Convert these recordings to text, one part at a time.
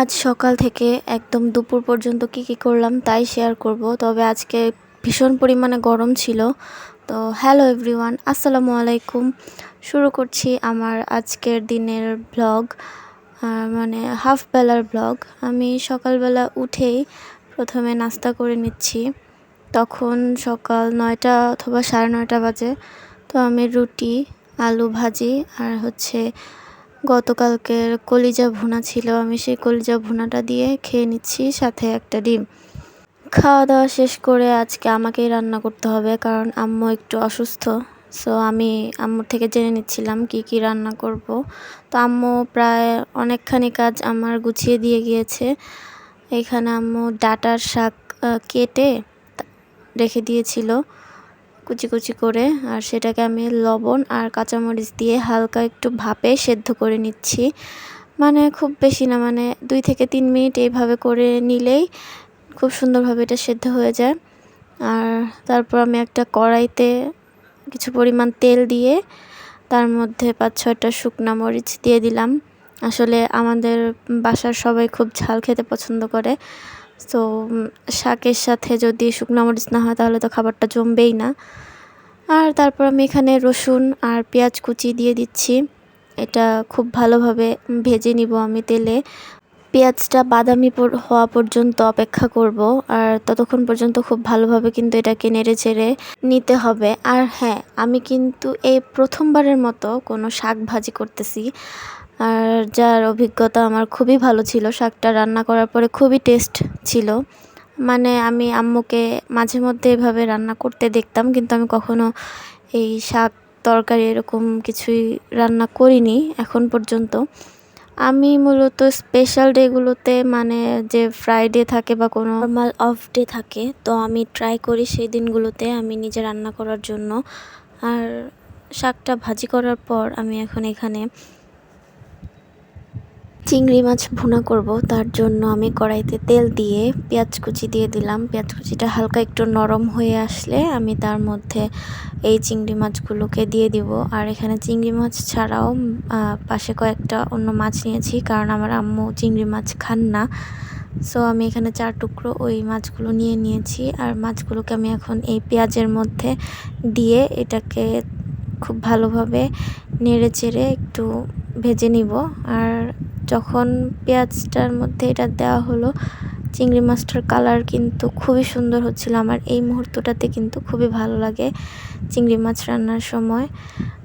আজ সকাল থেকে একদম দুপুর পর্যন্ত কি কি করলাম তাই শেয়ার করব। তবে আজকে ভীষণ পরিমাণে গরম ছিল। তো হ্যালো এভরিওয়ান আসসালামু আলাইকুম। শুরু করছি আমার আজকের দিনের ব্লগ মানে হাফ বেলার ব্লগ আমি সকালবেলা উঠেই প্রথমে নাস্তা করে নিচ্ছি। তখন সকাল নয়টা অথবা সাড়ে নয়টা বাজে। তো আমি রুটি, আলু ভাজি আর হচ্ছে গতকালকের কলিজা ভুনা ছিল। আমি সেই কলিজা ভুনাটা দিয়ে খেয়ে নিচ্ছি, সাথে একটা ডিম। খাওয়া দাওয়া শেষ করে আজকে আমাকেই রান্না করতে হবে, কারণ আম্মু একটু অসুস্থ। সো আমি আম্মুর থেকে জেনে নিচ্ছিলাম কি কি রান্না করব। তো আম্মু প্রায় অনেকখানি কাজ আমার গুছিয়ে দিয়ে গিয়েছে। এখানে আম্মু ডাটার শাক কেটে রেখে দিয়েছিল। কুচি কুচি করে, আর সেটাকে আমি লবণ আর কাঁচামরিচ দিয়ে হালকা একটু ভাপে সেদ্ধ করে নিচ্ছি। মানে খুব বেশি না মানে দুই থেকে তিন মিনিট এইভাবে করে নিলেই খুব সুন্দরভাবে এটা সেদ্ধ হয়ে যায়। আর তারপর আমি একটা কড়াইতে কিছু পরিমাণ তেল দিয়ে তার মধ্যে পাঁচ ছয়টা শুকনা মরিচ দিয়ে দিলাম। আসলে আমাদের বাসার সবাই খুব ঝাল খেতে পছন্দ করে। তো শাকের সাথে যদি শুকনো মরিচ না হয় তাহলে তো খাবারটা জমবেই না। আর তারপর আমি এখানে রসুন আর পেঁয়াজ কুচি দিয়ে দিচ্ছি। এটা খুব ভালোভাবে ভেজে নিব আমি তেলে। পেঁয়াজটা বাদামি হওয়া পর্যন্ত অপেক্ষা করব। আর ততক্ষণ পর্যন্ত খুব ভালোভাবে কিন্তু এটাকে নেড়ে চেড়ে নিতে হবে। আর হ্যাঁ আমি কিন্তু এই প্রথমবারের মতো কোনো শাক ভাজি করতেছি। আর যার অভিজ্ঞতা আমার খুবই ভালো ছিল, শাকটা রান্না করার পরে খুবই টেস্ট ছিল। মানে আমি আম্মুকে মাঝে মধ্যে এভাবে রান্না করতে দেখতাম, কিন্তু আমি কখনো এই শাক তরকারি এরকম কিছুই রান্না করিনি এখন পর্যন্ত। আমি মূলত স্পেশাল ডেগুলোতে মানে যে ফ্রাইডে থাকে বা কোনো নর্মাল অফ ডে থাকে, তো আমি ট্রাই করি সেই দিনগুলোতে আমি নিজে রান্না করার জন্য। আর শাকটা ভাজি করার পর আমি এখন এখানে চিংড়ি মাছ ভুনা করব, তার জন্য আমি কড়াইতে তেল দিয়ে পেঁয়াজ কুচি দিয়ে দিলাম। পেঁয়াজ কুচিটা হালকা একটু নরম হয়ে আসলে আমি তার মধ্যে এই চিংড়ি মাছগুলোকে দিয়ে দিব। আর এখানে চিংড়ি মাছ ছাড়াও পাশে কয়েকটা অন্য মাছ নিয়েছি, কারণ আমার আম্মু চিংড়ি মাছ খান না। সো আমি এখানে চার টুকরো ওই মাছগুলো নিয়ে নিয়েছি, আর মাছগুলোকে আমি এখন এই পেঁয়াজের মধ্যে দিয়ে এটাকে খুব ভালোভাবে নেড়ে চেড়ে একটু ভেজে নিব। আর যখন পেঁয়াজটার মধ্যে এটা দেওয়া হলো, চিংড়ি মাছটার কালার কিন্তু খুবই সুন্দর হচ্ছিল। আমার এই মুহূর্তটাতে কিন্তু খুবই ভালো লাগে চিংড়ি মাছ রান্নার সময়।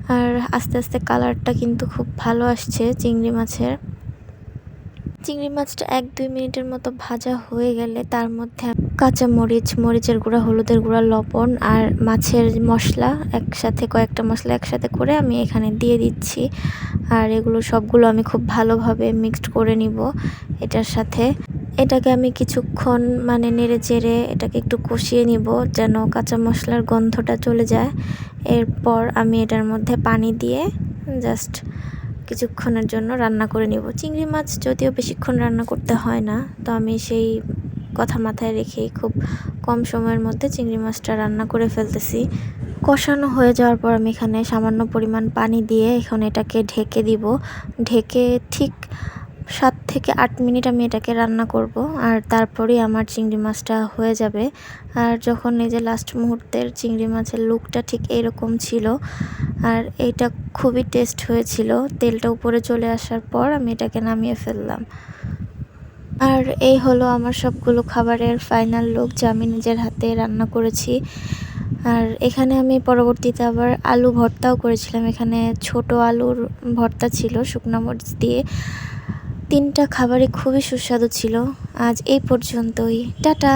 আর আস্তে আস্তে কালারটা কিন্তু খুব ভালো আসছে চিংড়ি মাছের। চিংড়ি মাছটা এক দুই মিনিটের মতো ভাজা হয়ে গেলে তার মধ্যে কাঁচা মরিচ, মরিচের গুঁড়া, হলুদের গুঁড়া, লবণ আর মাছের মশলা একসাথে, কয়েকটা মশলা একসাথে করে আমি এখানে দিয়ে দিচ্ছি। আর এগুলো সবগুলো আমি খুব ভালোভাবে মিক্সড করে নিব এটার সাথে। এটাকে আমি কিছুক্ষণ মানে নেড়ে চেড়ে এটাকে একটু কষিয়ে নিব যেন কাঁচা মশলার গন্ধটা চলে যায়। এরপর আমি এটার মধ্যে পানি দিয়ে জাস্ট কিছুক্ষণের জন্য রান্না করে নিব। চিংড়ি মাছ যদিও বেশিক্ষণ রান্না করতে হয় না, তো আমি সেই কথা মাথায় রেখেই খুব কম সময়ের মধ্যে চিংড়ি মাছটা রান্না করে ফেলতেছি। কষানো হয়ে যাওয়ার পর আমি এখানে সামান্য পরিমাণ পানি দিয়ে এখন এটাকে ঢেকে দিব। ঢেকে ঠিক সাত থেকে আট মিনিট আমি এটাকে রান্না করব আর তারপরেই আমার চিংড়ি মাছটা হয়ে যাবে। আর যখন এই যে লাস্ট মুহূর্তের চিংড়ি মাছের লুকটা ঠিক এরকম ছিল আর এইটা খুবই টেস্ট হয়েছিল, তেলটা উপরে চলে আসার পর আমি এটাকে নামিয়ে ফেললাম। আর এই হলো আমার সবগুলো খাবারের ফাইনাল লুক যা আমি নিজের হাতে রান্না করেছি। আর এখানে আমি পরবর্তীতে আবার আলু ভর্তাও করেছিলাম। এখানে ছোট আলুর ভর্তা ছিল শুকনো মরিচ দিয়ে। তিনটা খাবারই খুবই সুস্বাদু ছিল। আজ এই পর্যন্তই। টাটা!